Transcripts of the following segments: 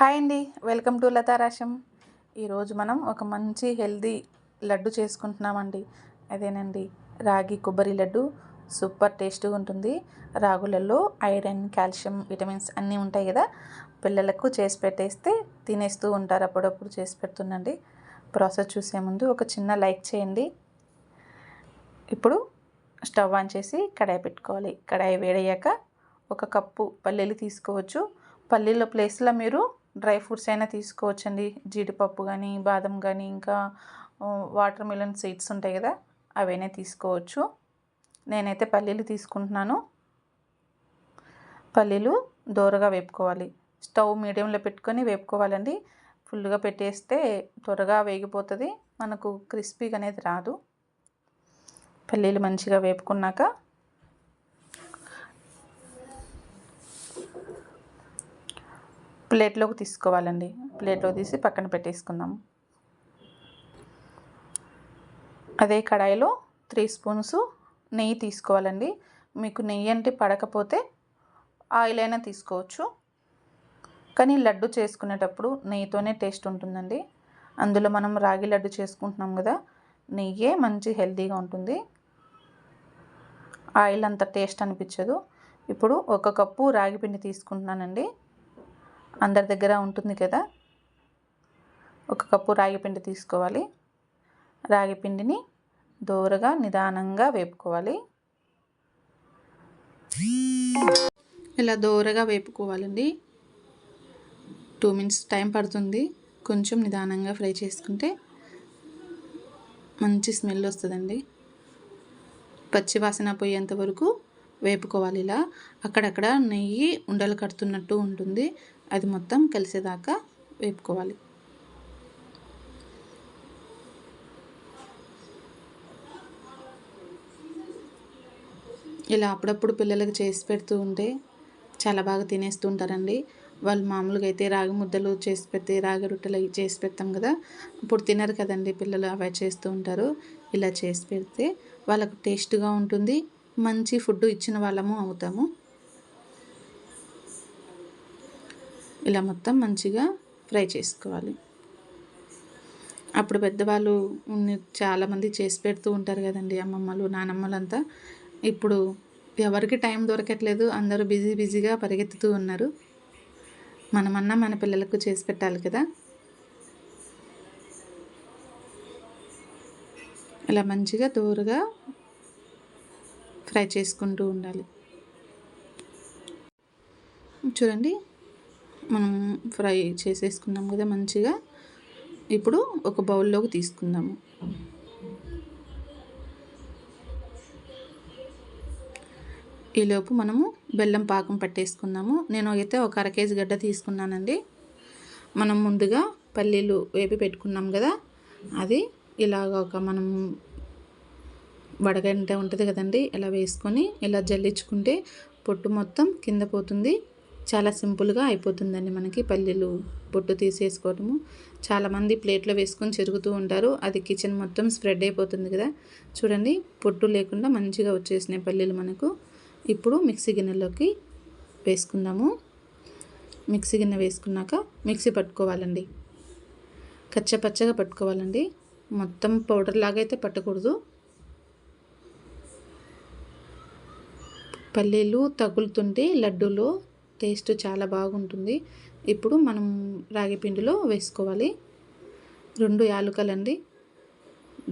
Hi అండి. Welcome to లతారాశం ఈరోజు మనం ఒక మంచి హెల్దీ లడ్డు చేసుకుంటున్నామండి. అదేనండి రాగి కొబ్బరి లడ్డు. సూపర్ టేస్ట్గా ఉంటుంది. రాగులలో ఐరన్ కాల్షియం విటమిన్స్ అన్నీ ఉంటాయి కదా. పిల్లలకు చేసి పెట్టేస్తే తినేస్తూ ఉంటారు అప్పుడప్పుడు చేసి పెడుతుండండి. ప్రాసెస్ చూసే ముందు ఒక చిన్న లైక్ చేయండి. ఇప్పుడు స్టవ్ ఆన్ చేసి కడాయి పెట్టుకోవాలి. కడాయి వేడయ్యాక ఒక కప్పు పల్లీలు తీసుకోవచ్చు. పల్లీల ప్లేస్లో మీరు డ్రై ఫ్రూట్స్ అయినా తీసుకోవచ్చండి. జీడిపప్పు కానీ బాదం కానీ ఇంకా వాటర్ మిలన్ సీడ్స్ ఉంటాయి కదా అవైనా తీసుకోవచ్చు. నేనైతే పల్లీలు తీసుకుంటున్నాను. పల్లీలు దోరగా వేపుకోవాలి. స్టవ్ మీడియంలో పెట్టుకొని వేపుకోవాలండి. ఫుల్గా పెట్టేస్తే త్వరగా వేగిపోతుంది. మనకు క్రిస్పీగా అనేది రాదు. పల్లీలు మంచిగా వేపుకున్నాక ప్లేట్లోకి తీసుకోవాలండి. ప్లేట్లో తీసి పక్కన పెట్టేసుకుందాం అదే కడాయిలో త్రీ స్పూన్స్ నెయ్యి తీసుకోవాలండి. మీకు నెయ్యి అంటే పడకపోతే ఆయిల్ అయినా తీసుకోవచ్చు. కానీ లడ్డు చేసుకునేటప్పుడు నెయ్యితోనే టేస్ట్ ఉంటుందండి. అందులో మనం రాగి లడ్డు చేసుకుంటున్నాం కదా నెయ్యే మంచి హెల్తీగా ఉంటుంది. ఆయిల్ అంత టేస్ట్ అనిపించదు. ఇప్పుడు ఒక కప్పు రాగి పిండి తీసుకుంటున్నానండి. అందరి దగ్గర ఉంటుంది కదా. ఒక కప్పు రాగిపిండి తీసుకోవాలి. రాగిపిండిని దోరగా నిదానంగా వేపుకోవాలి. ఇలా దోరగా వేపుకోవాలండి. టూ మినిట్స్ టైం పడుతుంది. కొంచెం నిదానంగా ఫ్రై చేసుకుంటే మంచి స్మెల్ వస్తుందండి. పచ్చివాసన పోయేంత వరకు వేపుకోవాలి ఇలా. అక్కడక్కడ నెయ్యి ఉండలు కడుతున్నట్టు ఉంటుంది. అది మొత్తం కలిసేదాకా వేపుకోవాలి. ఇలా అప్పుడప్పుడు పిల్లలకు చేసి పెడుతూ ఉంటే చాలా బాగా తినేస్తూ ఉంటారండి. వాళ్ళు మామూలుగా అయితే రాగి ముద్దలు చేసి పెడితే రాగి రొట్టెలు చేసి పెడతాం కదా. ఇప్పుడు తినరు కదండి పిల్లలు అవి చేస్తూ ఉంటారు. ఇలా చేసి పెడితే వాళ్ళకు టేస్ట్గా ఉంటుంది. మంచి ఫుడ్ ఇచ్చిన వాళ్ళము అవుతాము. ఇలా మొత్తం మంచిగా ఫ్రై చేసుకోవాలి. అప్పుడు పెద్దవాళ్ళు చాలామంది చేసి పెడుతూ ఉంటారు కదండి అమ్మమ్మలు నానమ్మలు అంతా. ఇప్పుడు ఎవరికి టైం దొరకట్లేదు అందరూ బిజీ బిజీగా పరిగెత్తుతూ ఉన్నారు. మనమన్నా మన పిల్లలకు చేసి పెట్టాలి కదా. ఇలా మంచిగా దూరగా ఫ్రై చేసుకుంటూ ఉండాలి. చూడండి మనం ఫ్రై చేసేసుకున్నాం కదా మంచిగా. ఇప్పుడు ఒక బౌల్లోకి తీసుకుందాము. ఈలోపు మనము బెల్లం పాకం పట్టేసుకుందాము నేను అయితే ఒక అర కేజీ గడ్డ తీసుకున్నానండి. మనం ముందుగా పల్లీలు వేపి పెట్టుకున్నాం కదా. అది ఇలాగ ఒక మనం వడగంట ఉంటుంది కదండి ఇలా వేసుకొని ఇలా జల్లించుకుంటే పొట్టు మొత్తం కింద పోతుంది. చాలా సింపుల్గా అయిపోతుందండి మనకి పల్లీలు పొట్టు తీసేసుకోవటము. చాలామంది ప్లేట్లో వేసుకొని చెరుగుతూ ఉంటారు. అది కిచెన్ మొత్తం స్ప్రెడ్ అయిపోతుంది కదా. చూడండి పొట్టు లేకుండా మంచిగా వచ్చేసినాయి పల్లీలు మనకు. ఇప్పుడు మిక్సీ గిన్నెలోకి వేసుకుందాము. మిక్సీ గిన్నె వేసుకున్నాక మిక్సీ పట్టుకోవాలండి. కచ్చపచ్చగా పట్టుకోవాలండి. మొత్తం పౌడర్ లాగా అయితే పట్టకూడదు. పల్లీలు తగులుతుంటే లడ్డూలో టేస్ట్ చాలా బాగుంటుంది. ఇప్పుడు మనం రాగి పిండిలో వేసుకోవాలి. రెండు యాలుకలండి.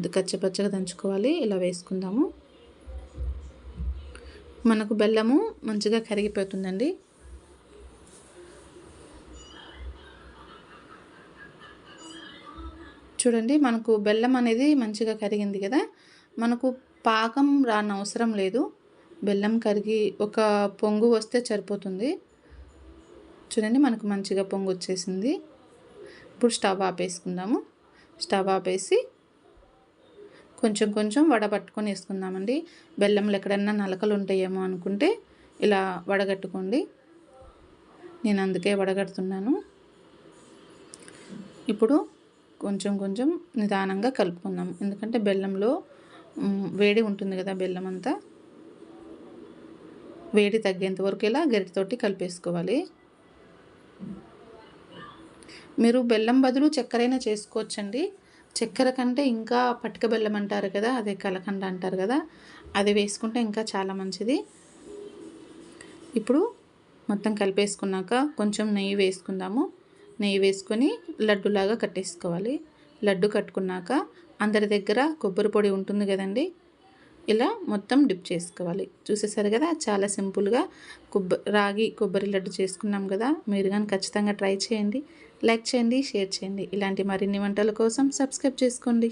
కచ్చపచ్చగా దంచుకోవాలి. ఇలా వేసుకుందాము. మనకు బెల్లము మంచిగా కరిగిపోతుందండి. చూడండి మనకు బెల్లం అనేది మంచిగా కరిగింది కదా. మనకు పాకం రాని అవసరం లేదు. బెల్లం కరిగి ఒక పొంగు వస్తే సరిపోతుంది. చూడండి మనకు మంచిగా పొంగు వచ్చేసింది ఇప్పుడు స్టవ్ ఆపేసుకుందాము. స్టవ్ ఆపేసి కొంచెం కొంచెం వడబట్టుకొని వేసుకుందామండి. బెల్లంలో ఎక్కడన్నా నలకలు ఉంటాయేమో అనుకుంటే ఇలా వడగట్టుకోండి. నేను అందుకే వడగడుతున్నాను. ఇప్పుడు కొంచెం కొంచెం నిదానంగా కలుపుకుందాం. ఎందుకంటే బెల్లంలో వేడి ఉంటుంది కదా బెల్లం అంతా. వేడి తగ్గేంత వరకు ఇలా గరిటతోటి కలిపేసుకోవాలి. మీరు బెల్లం బదులు చక్కెరైనా చేసుకోవచ్చండి. చక్కెర కంటే ఇంకా పటిక బెల్లం అంటారు కదా అదే కలకండ అంటారు కదా అది వేసుకుంటే ఇంకా చాలా మంచిది. ఇప్పుడు మొత్తం కలిపేసుకున్నాక కొంచెం నెయ్యి వేసుకుందాము. నెయ్యి వేసుకొని లడ్డులాగా కట్టేసుకోవాలి. లడ్డు కట్టుకున్నాక అందరి దగ్గర కొబ్బరి పొడి ఉంటుంది కదండి ఇలా మొత్తం డిప్ చేసుకోవాలి. చూసేసారు కదా? చాలా సింపుల్గా కొబ్బ రాగి కొబ్బరి లడ్డు చేసుకున్నాం కదా? మీరు కానీ ఖచ్చితంగా ట్రై చేయండి. లైక్ చేయండి షేర్ చేయండి. ఇలాంటి మరిన్ని వంటల కోసం సబ్స్క్రైబ్ చేసుకోండి.